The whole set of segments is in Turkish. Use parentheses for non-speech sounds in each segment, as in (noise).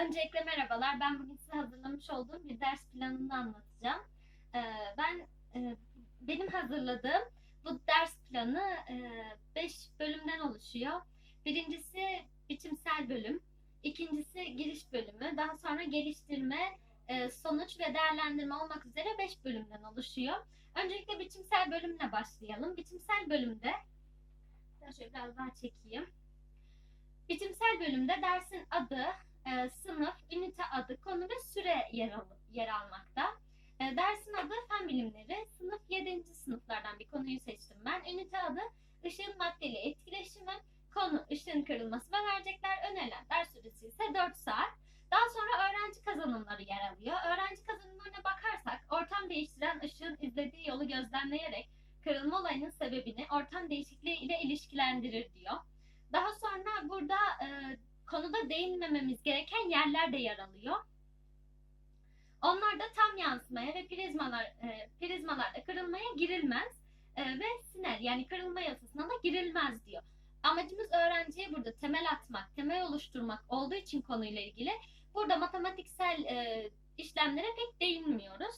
Öncelikle merhabalar. Ben bugün size hazırlamış olduğum bir ders planını anlatacağım. Ee, ben e, benim hazırladığım bu ders planı 5 bölümden oluşuyor. Birincisi biçimsel bölüm, ikincisi giriş bölümü, daha sonra geliştirme, e, sonuç ve değerlendirme olmak üzere 5 bölümden oluşuyor. Öncelikle biçimsel bölümle başlayalım. Biçimsel bölümde şöyle biraz daha çekeyim. Biçimsel bölümde dersin adı, e, sınıf, ünite adı, konu ve süre yer, al- yer almakta. E, dersin adı fen bilimleri, sınıf 7. sınıflardan bir konuyu seçtim ben. Ünite adı ışığın maddeyle etkileşimi, konu ışığın kırılması ve verecekler önerilen ders süresi ise 4 saat. Daha sonra öğrenci kazanımları yer alıyor. Öğrenci kazanımlarına bakarsak ortam değiştiren ışığın izlediği yolu gözlemleyerek kırılma olayının sebebini ortam değişikliği ile ilişkilendirir diyor. Daha sonra burada e, konuda değinmememiz gereken yerler de yer alıyor. Onlar da tam yansımaya ve prizmalar e, prizmalarda kırılmaya girilmez e, ve sinel yani kırılma yasasına da girilmez diyor. Amacımız öğrenciye burada temel atmak, temel oluşturmak olduğu için konuyla ilgili burada matematiksel e, işlemlere pek değinmiyoruz.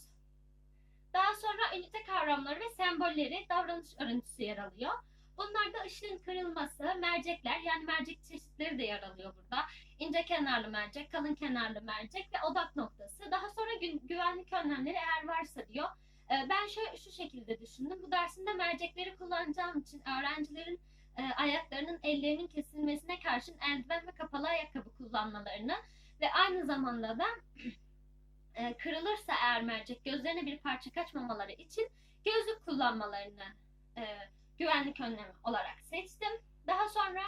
Daha sonra ünite kavramları ve sembolleri davranış örüntüsü yer alıyor. Bunlarda ışığın kırılması, mercekler yani mercek çeşitleri de yer alıyor burada. İnce kenarlı mercek, kalın kenarlı mercek ve odak noktası. Daha sonra gü- güvenlik önlemleri eğer varsa diyor. Ee, ben şu, şu şekilde düşündüm. Bu dersinde mercekleri kullanacağım için öğrencilerin e, ayaklarının ellerinin kesilmesine karşın eldiven ve kapalı ayakkabı kullanmalarını ve aynı zamanda da (clears throat) e, kırılırsa eğer mercek gözlerine bir parça kaçmamaları için gözlük kullanmalarını e, güvenlik önlemi olarak seçtim. Daha sonra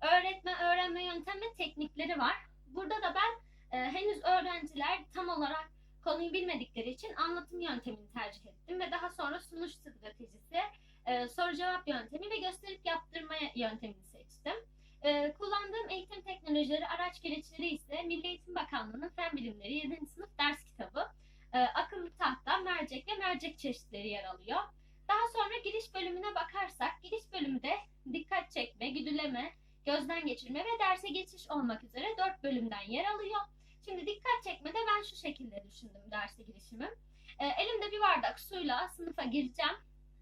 öğretme, öğrenme yöntem ve teknikleri var. Burada da ben e, henüz öğrenciler tam olarak konuyu bilmedikleri için anlatım yöntemini tercih ettim ve daha sonra sunuş stratejisi, e, soru cevap yöntemi ve gösterip yaptırma yöntemini seçtim. E, kullandığım eğitim teknolojileri, araç gereçleri ise Milli Eğitim Bakanlığı'nın Fen Bilimleri 7. sınıf ders kitabı, e, akıllı tahta, mercek ve mercek çeşitleri yer alıyor. Daha sonra giriş bölümüne bakarsak, giriş bölümde dikkat çekme, güdüleme, gözden geçirme ve derse geçiş olmak üzere dört bölümden yer alıyor. Şimdi dikkat çekmede ben şu şekilde düşündüm derse girişimi. Ee, elimde bir bardak suyla sınıfa gireceğim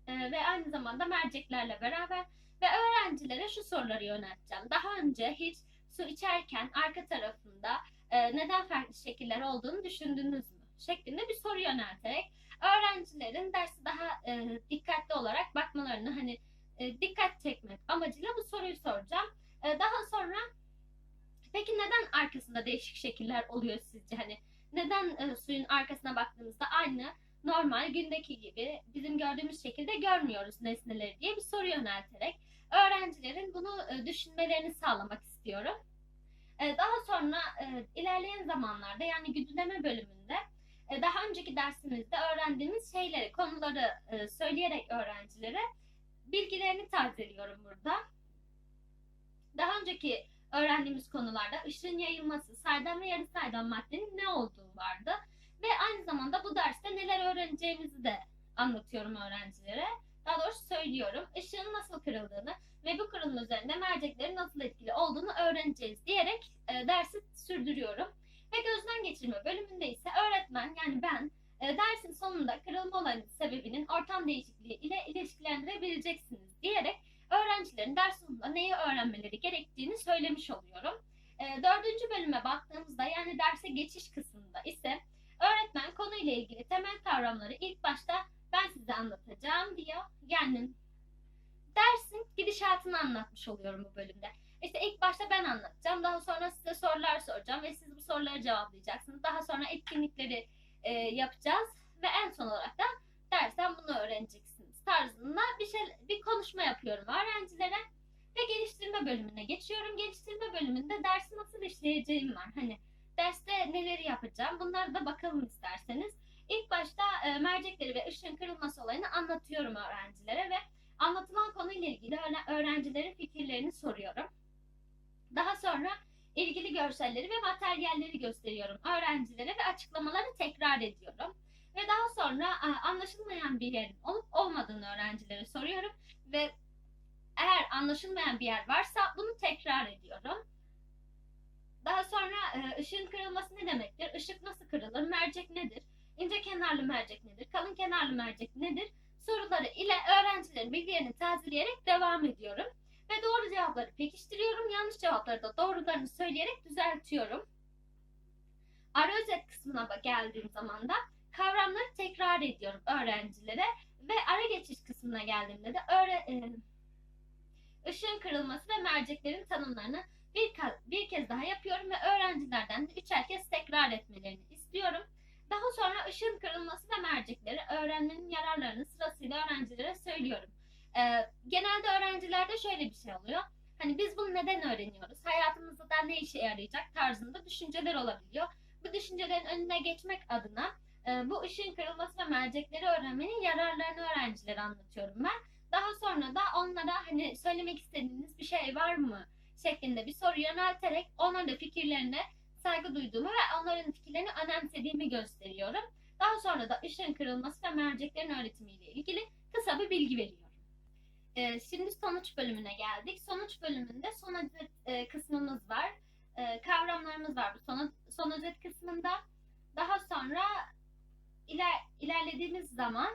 Ee, ve aynı zamanda merceklerle beraber ve öğrencilere şu soruları yönelteceğim. Daha önce hiç su içerken arka tarafında e, neden farklı şekiller olduğunu düşündünüz mü? şeklinde bir soru yönelterek öğrencilerin dersi daha e, dikkatli olarak bakmalarını hani e, dikkat çekmek amacıyla bu soruyu soracağım. E, daha sonra peki neden arkasında değişik şekiller oluyor sizce? Hani neden e, suyun arkasına baktığımızda aynı normal gündeki gibi bizim gördüğümüz şekilde görmüyoruz nesneleri diye bir soru yönelterek öğrencilerin bunu e, düşünmelerini sağlamak istiyorum. E, daha sonra e, ilerleyen zamanlarda yani güdüleme bölümünde daha önceki dersimizde öğrendiğimiz şeyleri, konuları e, söyleyerek öğrencilere bilgilerini tazeliyorum burada. Daha önceki öğrendiğimiz konularda ışığın yayılması, saydam ve yarı saydam maddenin ne olduğu vardı. Ve aynı zamanda bu derste neler öğreneceğimizi de anlatıyorum öğrencilere. Daha doğrusu söylüyorum. Işığın nasıl kırıldığını ve bu kırılma üzerinde merceklerin nasıl etkili olduğunu öğreneceğiz diyerek e, dersi sürdürüyorum. Ve gözden geçirme bölümünde ise öğretmen yani ben e, dersin sonunda kırılma olayının sebebinin ortam değişikliği ile ilişkilendirebileceksiniz diyerek öğrencilerin ders sonunda neyi öğrenmeleri gerektiğini söylemiş oluyorum. E, dördüncü bölüme baktığımızda yani derse geçiş kısmında ise öğretmen konuyla ilgili temel kavramları ilk başta ben size anlatacağım diyor. Yani dersin gidişatını anlatmış oluyorum bu bölümde. İşte ilk başta ben anlatacağım. Daha sonra size sorular soracağım ve siz bu soruları cevaplayacaksınız. Daha sonra etkinlikleri e, yapacağız ve en son olarak da dersten bunu öğreneceksiniz tarzında bir şey bir konuşma yapıyorum öğrencilere ve geliştirme bölümüne geçiyorum. Geliştirme bölümünde dersi nasıl işleyeceğim var. Hani derste neleri yapacağım bunlara da bakalım isterseniz. İlk başta e, mercekleri ve ışığın kırılması olayını anlatıyorum öğrencilere ve anlatılan konuyla ilgili öğren- öğrencilerin fikirlerini soruyorum. Daha sonra ilgili görselleri ve materyalleri gösteriyorum öğrencilere ve açıklamaları tekrar ediyorum. Ve daha sonra anlaşılmayan bir yerin olup olmadığını öğrencilere soruyorum ve eğer anlaşılmayan bir yer varsa bunu tekrar ediyorum. Daha sonra e, ışığın kırılması ne demektir? Işık nasıl kırılır? Mercek nedir? İnce kenarlı mercek nedir? Kalın kenarlı mercek nedir? Soruları ile öğrencilerin bilgilerini tazeleyerek devam ediyorum. Ve doğru cevapları pekiştiriyorum. Yanlış cevapları da doğrularını söyleyerek düzeltiyorum. Ara özet kısmına geldiğim zaman da kavramları tekrar ediyorum öğrencilere ve ara geçiş kısmına geldiğimde de öğre, e, ışığın kırılması ve merceklerin tanımlarını bir, bir kez daha yapıyorum ve öğrencilerden de üçer kez tekrar etmelerini istiyorum. Daha sonra ışığın kırılması ve mercekleri öğrenmenin yararlarını sırasıyla öğrencilere söylüyorum. Ee, genelde öğrencilerde şöyle bir şey oluyor. Hani biz bunu neden öğreniyoruz? Hayatımızda da ne işe yarayacak tarzında düşünceler olabiliyor. Bu düşüncelerin önüne geçmek adına e, bu ışığın kırılması ve mercekleri öğrenmenin yararlarını öğrencilere anlatıyorum ben. Daha sonra da onlara hani söylemek istediğiniz bir şey var mı şeklinde bir soru yönelterek onların da fikirlerine saygı duyduğumu ve onların fikirlerini önemsediğimi gösteriyorum. Daha sonra da ışığın kırılması ve merceklerin öğretimiyle ilgili kısa bir bilgi veriyorum. Ee, şimdi sonuç bölümüne geldik. Sonuç bölümünde son özet e, kısmımız var. E, kavramlarımız var bu son, son özet kısmında. Daha sonra iler, ilerlediğimiz zaman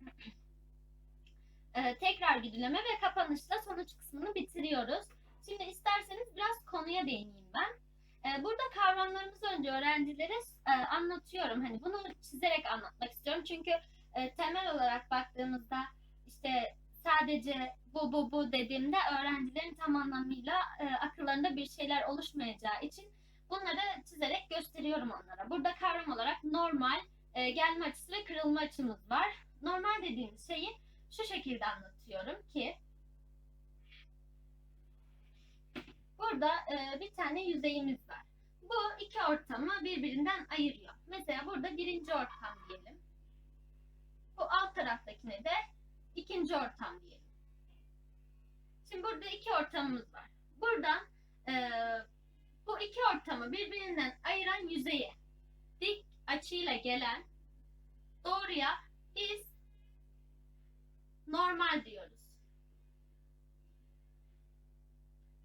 (clears throat) e, tekrar güdüleme ve kapanışla sonuç kısmını bitiriyoruz. Şimdi isterseniz biraz konuya değineyim ben. E, burada kavramlarımızı önce öğrencilere e, anlatıyorum. Hani bunu çizerek anlatmak istiyorum. Çünkü e, temel olarak baktığımızda işte sadece bu bu bu dediğimde öğrencilerin tam anlamıyla e, akıllarında bir şeyler oluşmayacağı için bunları çizerek gösteriyorum onlara. Burada kavram olarak normal, e, gelme açısı ve kırılma açımız var. Normal dediğimiz şeyi şu şekilde anlatıyorum ki burada e, bir tane yüzeyimiz var. Bu iki ortamı birbirinden ayırıyor. Mesela burada birinci ortam diyelim. Bu alt taraftakine de ikinci ortam diyelim. Şimdi burada iki ortamımız var. Buradan e, bu iki ortamı birbirinden ayıran yüzeye dik açıyla gelen doğruya biz normal diyoruz.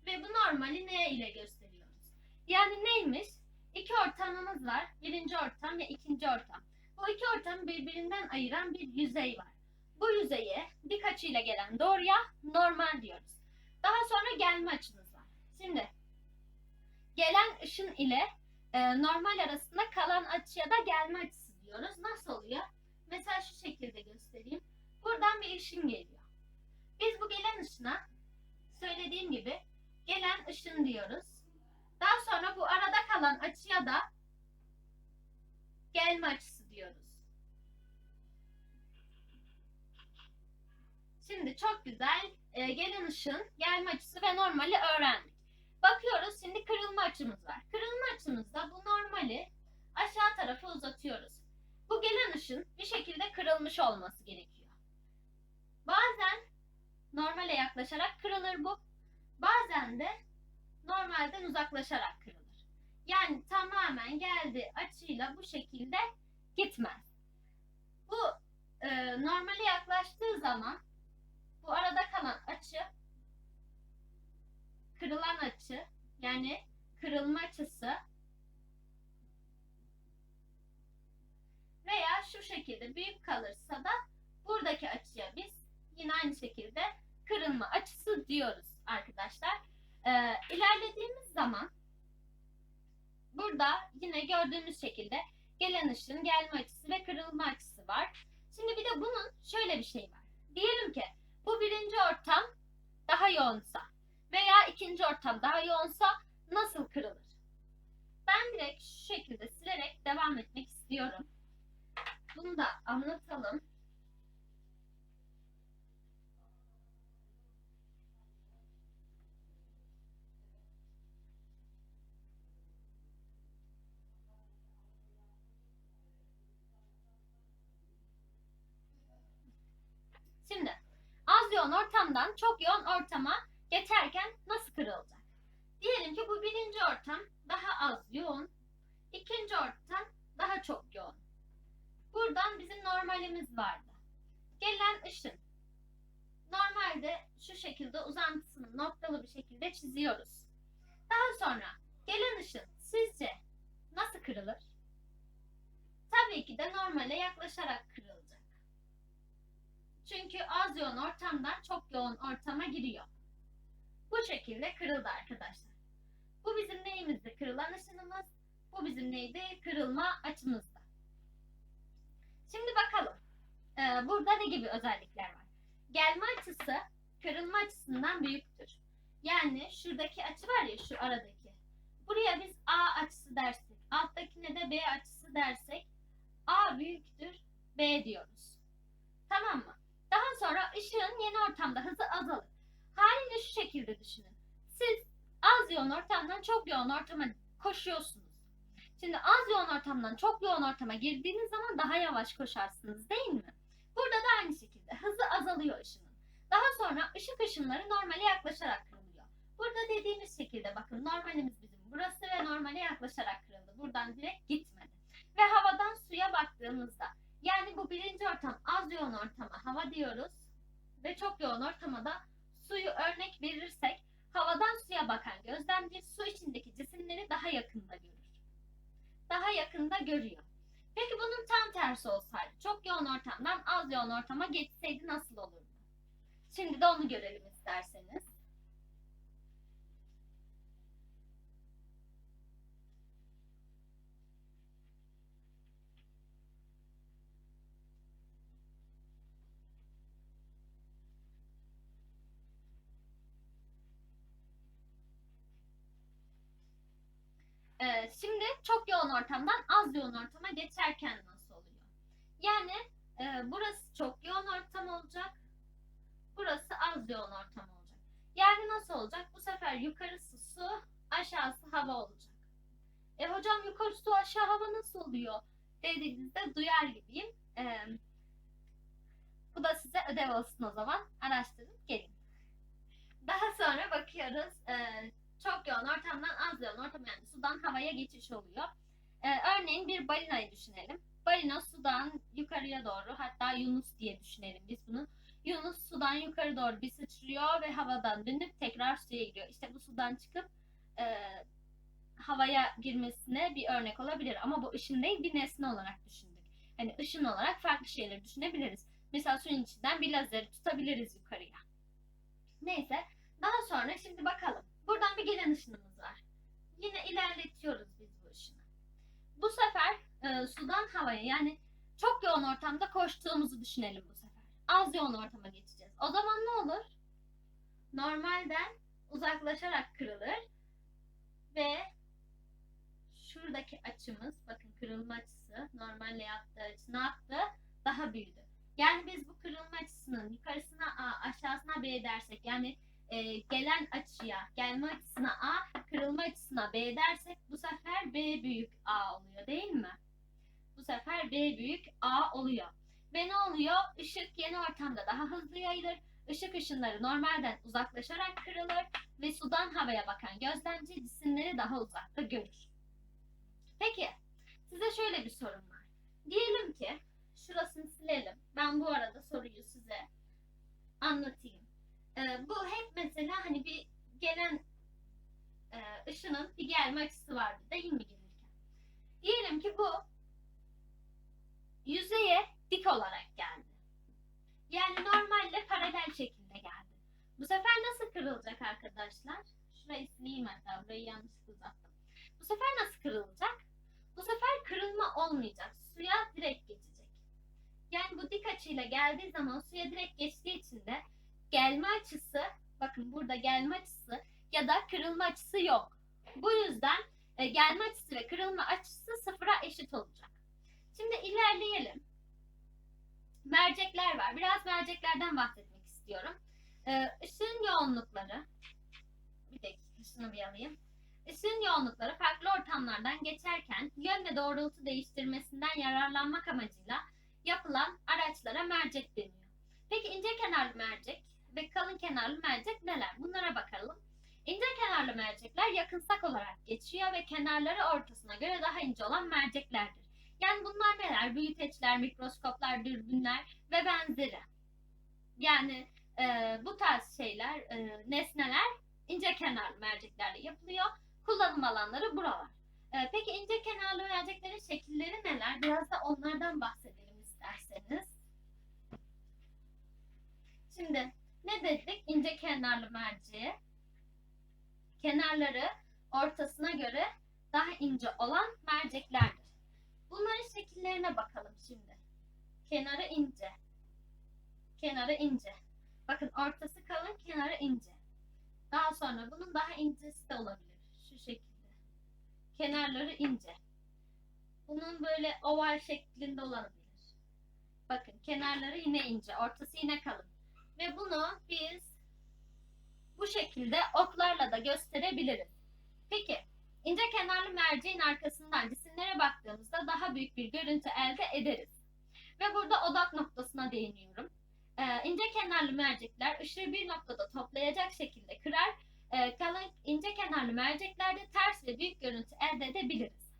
Ve bu normali ne ile gösteriyoruz? Yani neymiş? İki ortamımız var. Birinci ortam ve ikinci ortam. Bu iki ortamı birbirinden ayıran bir yüzey var. Bu yüzeye dik açıyla gelen doğruya normal diyoruz. Daha sonra gelme açımız var. Şimdi gelen ışın ile e, normal arasında kalan açıya da gelme açısı diyoruz. Nasıl oluyor? Mesela şu şekilde göstereyim. Buradan bir ışın geliyor. Biz bu gelen ışına söylediğim gibi gelen ışın diyoruz. Daha sonra bu arada kalan açıya da gelme açısı Çok güzel e, gelen ışın, gelme açısı ve normali öğrendik. Bakıyoruz şimdi kırılma açımız var. Kırılma açımızda bu normali aşağı tarafa uzatıyoruz. Bu gelen ışın bir şekilde kırılmış olması gerekiyor. Bazen normale yaklaşarak kırılır bu. Bazen de normalden uzaklaşarak kırılır. Yani tamamen geldi açıyla bu şekilde gitmez. Bu e, normale yaklaştığı zaman bu arada kalan açı kırılan açı yani kırılma açısı veya şu şekilde büyük kalırsa da buradaki açıya biz yine aynı şekilde kırılma açısı diyoruz arkadaşlar. Ee, ilerlediğimiz zaman burada yine gördüğümüz şekilde gelen ışın gelme açısı ve kırılma açısı var. Şimdi bir de bunun şöyle bir şey var. Diyelim ki bu birinci ortam daha yoğunsa veya ikinci ortam daha yoğunsa nasıl kırılır? Ben direkt şu şekilde silerek devam etmek istiyorum. Bunu da anlatalım. Yoğun ortamdan çok yoğun ortama geçerken nasıl kırılacak? Diyelim ki bu birinci ortam daha az yoğun, ikinci ortam daha çok yoğun. Buradan bizim normalimiz vardı. Gelen ışın. Normalde şu şekilde uzantısını noktalı bir şekilde çiziyoruz. Daha sonra Gelen ışın sizce nasıl kırılır? Tabii ki de normale yaklaşarak kırılacak. Çünkü az yoğun ortamdan çok yoğun ortama giriyor. Bu şekilde kırıldı arkadaşlar. Bu bizim neyimizde kırılan ışınımız. Bu bizim neydi? Kırılma açımızda. Şimdi bakalım. Ee, burada ne gibi özellikler var? Gelme açısı kırılma açısından büyüktür. Yani şuradaki açı var ya şu aradaki. Buraya biz A açısı dersek, alttakine de B açısı dersek A büyüktür B diyoruz. Tamam mı? Daha sonra ışığın yeni ortamda hızı azalır. Haliyle şu şekilde düşünün. Siz az yoğun ortamdan çok yoğun ortama koşuyorsunuz. Şimdi az yoğun ortamdan çok yoğun ortama girdiğiniz zaman daha yavaş koşarsınız değil mi? Burada da aynı şekilde hızı azalıyor ışının. Daha sonra ışık ışınları normale yaklaşarak kırılıyor. Burada dediğimiz şekilde bakın normalimiz bizim burası ve normale yaklaşarak kırıldı. Buradan direkt gitmedi. Ve havadan suya baktığımızda yani bu birinci ortam az yoğun ortama hava diyoruz. Ve çok yoğun ortama suyu örnek verirsek havadan suya bakan gözlemci su içindeki cisimleri daha yakında görür. Daha yakında görüyor. Peki bunun tam tersi olsaydı çok yoğun ortamdan az yoğun ortama geçseydi nasıl olurdu? Şimdi de onu görelim isterseniz. Ee, şimdi çok yoğun ortamdan az yoğun ortama geçerken nasıl oluyor? Yani e, burası çok yoğun ortam olacak. Burası az yoğun ortam olacak. Yani nasıl olacak? Bu sefer yukarısı su, aşağısı hava olacak. E hocam yukarı su aşağı hava nasıl oluyor? Dediğinizde duyar gibiyim. E, bu da size ödev olsun o zaman. Araştırıp gelin. Daha sonra bakıyoruz. E, çok yoğun ortamdan az yoğun ortam yani sudan havaya geçiş oluyor. E, örneğin bir balinayı düşünelim. Balina sudan yukarıya doğru hatta Yunus diye düşünelim biz bunu. Yunus sudan yukarı doğru bir sıçrıyor ve havadan dönüp tekrar suya giriyor. İşte bu sudan çıkıp e, havaya girmesine bir örnek olabilir. Ama bu ışın değil bir nesne olarak düşündük. Hani ışın olarak farklı şeyleri düşünebiliriz. Mesela suyun içinden bir lazeri tutabiliriz yukarıya. Neyse daha sonra şimdi bakalım. Buradan bir gelen ışınımız var. Yine ilerletiyoruz biz bu ışını. Bu sefer e, sudan havaya yani çok yoğun ortamda koştuğumuzu düşünelim bu sefer. Az yoğun ortama geçeceğiz. O zaman ne olur? Normalden uzaklaşarak kırılır ve şuradaki açımız bakın kırılma açısı normalle yaptığı açı ne yaptı? Daha büyüdü. Yani biz bu kırılma açısının yukarısına A aşağısına B dersek yani e, gelen açıya gelme açısına A kırılma açısına B dersek bu sefer B büyük A oluyor değil mi? Bu sefer B büyük A oluyor. Ve ne oluyor? Işık yeni ortamda daha hızlı yayılır. Işık ışınları normalden uzaklaşarak kırılır ve sudan havaya bakan gözlemci cisimleri daha uzakta görür. Peki, size şöyle bir sorum var. Diyelim ki, şurasını silelim. Ben bu arada soruyu size anlatayım. Ee, bu hep mesela hani bir gelen e, ışının bir gelme açısı vardı değil mi gelirken? Diyelim ki bu yüzeye dik olarak geldi. Yani normalle paralel şekilde geldi. Bu sefer nasıl kırılacak arkadaşlar? Şurayı sileyim hatta burayı yanlışlıkla uzattım. Bu sefer nasıl kırılacak? Bu sefer kırılma olmayacak. Suya direkt geçecek. Yani bu dik açıyla geldiği zaman suya direkt geçtiği için de gelme açısı, bakın burada gelme açısı ya da kırılma açısı yok. Bu yüzden e, gelme açısı ve kırılma açısı sıfıra eşit olacak. Şimdi ilerleyelim. Mercekler var. Biraz merceklerden bahsetmek istiyorum. Ee, ışığın yoğunlukları, bir dakika şunu bir alayım. Işığın yoğunlukları farklı ortamlardan geçerken yön ve doğrultu değiştirmesinden yararlanmak amacıyla yapılan araçlara mercek deniyor. Peki ince kenarlı mercek ve kalın kenarlı mercek neler? Bunlara bakalım. İnce kenarlı mercekler yakınsak olarak geçiyor ve kenarları ortasına göre daha ince olan merceklerdir. Yani bunlar neler? Büyüteçler, mikroskoplar, dürbünler ve benzeri. Yani e, bu tarz şeyler, e, nesneler ince kenarlı merceklerle yapılıyor. Kullanım alanları buralar. Ee, peki ince kenarlı merceklerin şekilleri neler? Biraz da onlardan bahsedelim isterseniz. Şimdi ne dedik ince kenarlı merceğe? Kenarları ortasına göre daha ince olan merceklerdir. Bunların şekillerine bakalım şimdi. Kenarı ince. Kenarı ince. Bakın ortası kalın, kenarı ince. Daha sonra bunun daha incesi de olabilir. Şu şekilde. Kenarları ince. Bunun böyle oval şeklinde olabilir. Bakın kenarları yine ince, ortası yine kalın. Ve bunu biz bu şekilde oklarla da gösterebiliriz. Peki ince kenarlı merceğin arkasından cisimlere baktığımızda daha büyük bir görüntü elde ederiz. Ve burada odak noktasına değiniyorum. Ee, ince kenarlı mercekler ışığı bir noktada toplayacak şekilde kırar. Ee, kalın ince kenarlı merceklerde ters ve büyük görüntü elde edebiliriz.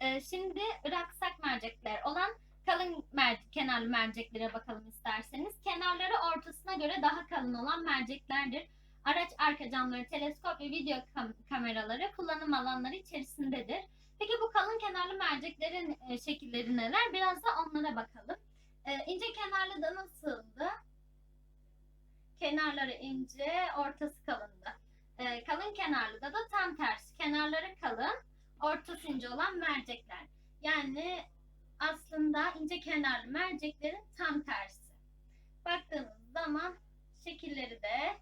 Ee, şimdi raksak mercekler olan kalın mer- kenarlı merceklere bakalım isterseniz. Kenarları ortasına göre daha kalın olan merceklerdir. Araç arka camları, teleskop ve video kam- kameraları kullanım alanları içerisindedir. Peki bu kalın kenarlı merceklerin e, şekilleri neler? Biraz da onlara bakalım. E, ince kenarlı da nasıldı? Kenarları ince, ortası kalındı. E, kalın kenarlı da da tam tersi. Kenarları kalın, ortası ince olan mercekler. Yani aslında ince kenarlı merceklerin tam tersi. Baktığımız zaman şekilleri de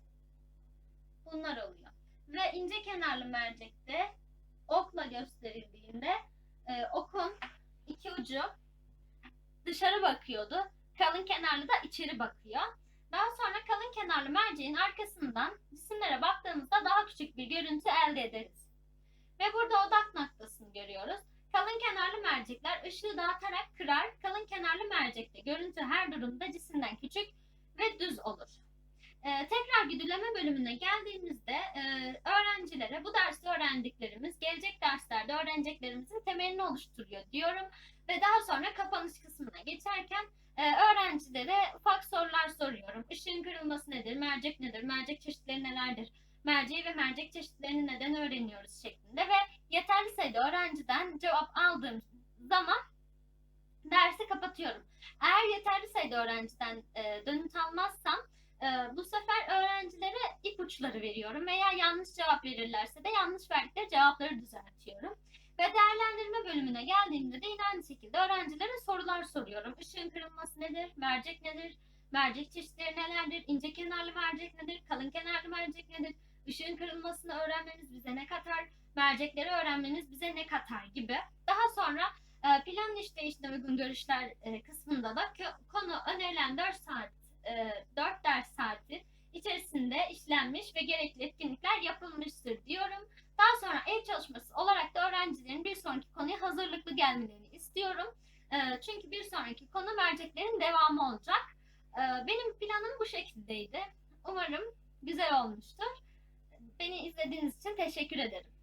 bunlar oluyor. Ve ince kenarlı mercekte okla gösterildiğinde e, okun iki ucu dışarı bakıyordu. Kalın kenarlı da içeri bakıyor. Daha sonra kalın kenarlı merceğin arkasından cisimlere baktığımızda daha küçük bir görüntü elde ederiz. Ve burada odak noktasını görüyoruz. Kalın kenarlı mercekler ışığı dağıtarak kırar. Kalın kenarlı mercekte görüntü her durumda cisimden küçük ve düz olur. Ee, tekrar güdüleme bölümüne geldiğimizde e, öğrencilere bu dersi öğrendiklerimiz gelecek derslerde öğreneceklerimizin temelini oluşturuyor diyorum. Ve daha sonra kapanış kısmına geçerken e, öğrencilere ufak sorular soruyorum. Işığın kırılması nedir? Mercek nedir? Mercek çeşitleri nelerdir? Merceği ve mercek çeşitlerini neden öğreniyoruz şeklinde ve yeterli sayıda öğrenciden cevap aldığım zaman dersi kapatıyorum. Eğer yeterli sayıda öğrenciden e, dönüt almazsam e, bu sefer öğrencilere ipuçları veriyorum veya yanlış cevap verirlerse de yanlış verdikleri cevapları düzeltiyorum. Ve değerlendirme bölümüne geldiğimde de yine aynı şekilde öğrencilere sorular soruyorum. Işığın kırılması nedir? Mercek nedir? Mercek çeşitleri nelerdir? İnce kenarlı mercek nedir? Kalın kenarlı mercek nedir? Işığın kırılmasını öğrenmeniz bize ne katar? Mercekleri öğrenmeniz bize ne katar gibi. Daha sonra e, plan işleyişine uygun görüşler e, kısmında da konu önerilen 4 saat, 4 ders saati içerisinde işlenmiş ve gerekli etkinlikler yapılmıştır diyorum. Daha sonra ev çalışması olarak da öğrencilerin bir sonraki konuya hazırlıklı gelmelerini istiyorum. E, çünkü bir sonraki konu merceklerin devamı olacak. E, benim planım bu şekildeydi. Umarım güzel olmuştur. Beni izlediğiniz için teşekkür ederim.